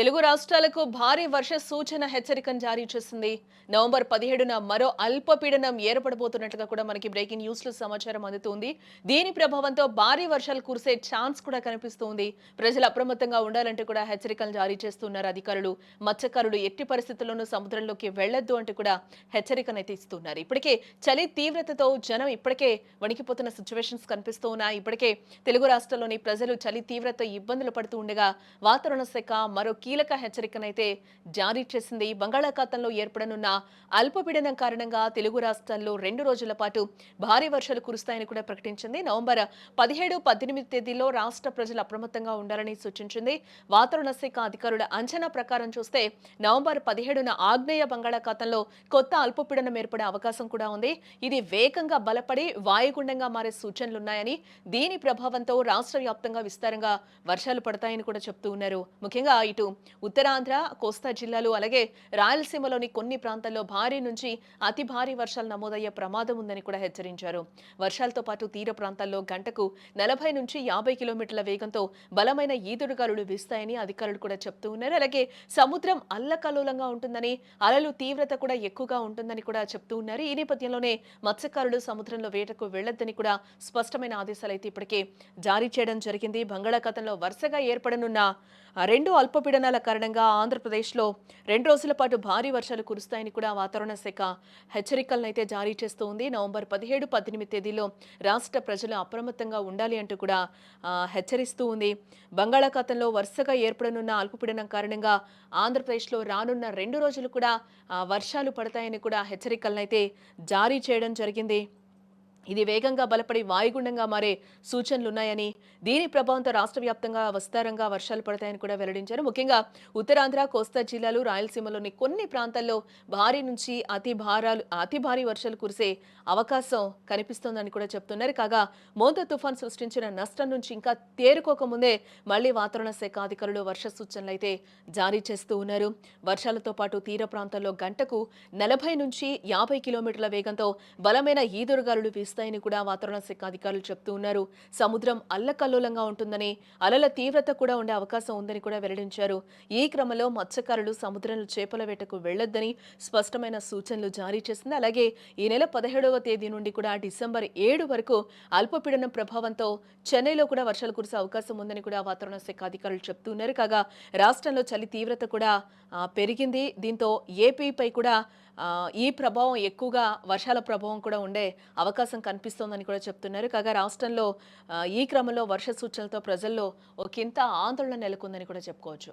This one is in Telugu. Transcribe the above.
తెలుగు రాష్ట్రాలకు భారీ వర్ష సూచన హెచ్చరికను జారీ చేసింది. నవంబర్ పదిహేడున మరో అల్పపీడనం ఏర్పడబోతున్నట్లుగా కూడా మనకి బ్రేకింగ్ న్యూస్లో సమాచారం అందుతుంది. దీని ప్రభావంతో భారీ వర్షాలు కురిసే ఛాన్స్ కూడా కనిపిస్తుంది. ప్రజలు అప్రమత్తంగా ఉండాలంటే కూడా హెచ్చరికలు జారీ చేస్తున్నారు అధికారులు. మత్స్యకారులు ఎట్టి పరిస్థితుల్లోనూ సముద్రంలోకి వెళ్ళొద్దు అంటూ కూడా హెచ్చరికనైతే ఇస్తున్నారు. ఇప్పటికే చలి తీవ్రతతో జనం ఇప్పటికే వణికిపోతున్న సిచ్యువేషన్స్ కనిపిస్తూ ఉన్నాయి. ఇప్పటికే తెలుగు రాష్ట్రాల్లోని ప్రజలు చలి తీవ్రత ఇబ్బందులు పడుతూ ఉండగా వాతావరణ శాఖ మరో కీలక హెచ్చరికనైతే జారీ చేసింది. బంగాళాఖాతంలో ఏర్పడనున్న అల్పపీడనం కారణంగా తెలుగు రాష్ట్రాల్లో రెండు రోజుల పాటు భారీ వర్షాలు కురుస్తాయని కూడా ప్రకటించింది. నవంబర్ పదిహేడు పద్దెనిమిది తేదీలో రాష్ట్ర ప్రజలు అప్రమత్తంగా ఉండాలని సూచించింది. వాతావరణ శాఖ అధికారుల అంచనా ప్రకారం చూస్తే నవంబర్ పదిహేడున ఆగ్నేయ బంగాళాఖాతంలో కొత్త అల్పపీడనం ఏర్పడే అవకాశం కూడా ఉంది. ఇది వేగంగా బలపడి వాయుగుండంగా మారే సూచనలున్నాయని దీని ప్రభావంతో రాష్ట్ర వ్యాప్తంగా విస్తారంగా వర్షాలు పడతాయని కూడా చెప్తూ ఉన్నారు. ముఖ్యంగా ఇటు ఉత్తరాంధ్ర కోస్తా జిల్లాలు అలాగే రాయలసీమలోని కొన్ని ప్రాంతాల్లో భారీ నుంచి అతి భారీ వర్షాలు నమోదయ్యే ప్రమాదం ఉందని కూడా హెచ్చరించారు. వర్షాలతో పాటు తీర ప్రాంతాల్లో గంటకు నలభై నుంచి యాభై కిలోమీటర్ల వేగంతో బలమైన ఈదురుగాలులు వీస్తాయని అధికారులు కూడా చెప్తూ ఉన్నారు. అలాగే సముద్రం అల్లకల్లోలంగా ఉంటుందని అలలు తీవ్రత కూడా ఎక్కువగా ఉంటుందని కూడా చెప్తూ ఉన్నారు. ఈ నేపథ్యంలోనే మత్స్యకారులు సముద్రంలో వేటకు వెళ్ళొద్దని కూడా స్పష్టమైన ఆదేశాలు అయితే ఇప్పటికే జారీ చేయడం జరిగింది. బంగాళాఖాతంలో వరుసగా ఏర్పడనున్న రెండు అల్పపీడన అల్పపీడనాల కారణంగా ఆంధ్రప్రదేశ్లో రెండు రోజుల పాటు భారీ వర్షాలు కురుస్తాయని కూడా వాతావరణ శాఖ హెచ్చరికలను అయితే జారీ చేస్తూ ఉంది నవంబర్ పదిహేడు పద్దెనిమిది తేదీలో రాష్ట్ర ప్రజలు అప్రమత్తంగా ఉండాలి అంటూ కూడా హెచ్చరిస్తూ ఉంది. బంగాళాఖాతంలో వరుసగా ఏర్పడనున్న అల్పపీడనం కారణంగా ఆంధ్రప్రదేశ్లో రానున్న రెండు రోజులు కూడా వర్షాలు పడతాయని కూడా హెచ్చరికలను అయితే జారీ చేయడం జరిగింది. ఇది వేగంగా బలపడి వాయుగుండంగా మారే సూచనలున్నాయని దీని ప్రభావంతో రాష్ట్ర వ్యాప్తంగా విస్తారంగా వర్షాలు పడతాయని కూడా వెల్లడించారు. ముఖ్యంగా ఉత్తరాంధ్ర కోస్తా జిల్లాలు రాయలసీమలోని కొన్ని ప్రాంతాల్లో భారీ నుంచి అతి భారాలు అతి భారీ వర్షాలు కురిసే అవకాశం కనిపిస్తోందని కూడా చెప్తున్నారు. కాగా మోంత తుఫాన్ సృష్టించిన నష్టం నుంచి ఇంకా తేరుకోకముందే మళ్ళీ వాతావరణ శాఖ అధికారులు వర్ష సూచనలు అయితే జారీ చేస్తూ ఉన్నారు. వర్షాలతో పాటు తీర ప్రాంతాల్లో గంటకు నలభై నుంచి యాభై కిలోమీటర్ల వేగంతో బలమైన ఈదురుగాలులు వీస్తాయని కూడా వాతావరణ శాఖ అధికారులు చెప్తూ ఉన్నారు. సముద్రం అల్లకల్లోలంగా ఉంటుందని అలల తీవ్రత కూడా ఉండే అవకాశం ఉందని కూడా వెల్లడించారు. ఈ క్రమంలో మత్స్యకారులు సముద్రంలో చేపల వేటకు వెళ్ళొద్దని స్పష్టమైన సూచనలు జారీ చేసింది. అలాగే ఈ నెల పదిహేడవ తేదీ నుండి కూడా డిసెంబర్ ఏడు వరకు అల్పపీడనం ప్రభావంతో చెన్నైలో కూడా వర్షాలు కురిసే అవకాశం ఉందని కూడా వాతావరణ శాఖ అధికారులు చెప్తున్నారు కాగా రాష్ట్రంలో చలి తీవ్రత కూడా పెరిగింది. దీంతో ఏపీపై కూడా ఈ ప్రభావం ఎక్కువగా వర్షాల ప్రభావం కూడా ఉండే అవకాశం కనిపిస్తోందని కూడా చెప్తున్నారు. కాగా రాష్ట్రంలో ఈ క్రమంలో వర్ష సూచనలతో ప్రజల్లో ఒకంత ఆందోళన నెలకొందని కూడా చెప్పుకోవచ్చు.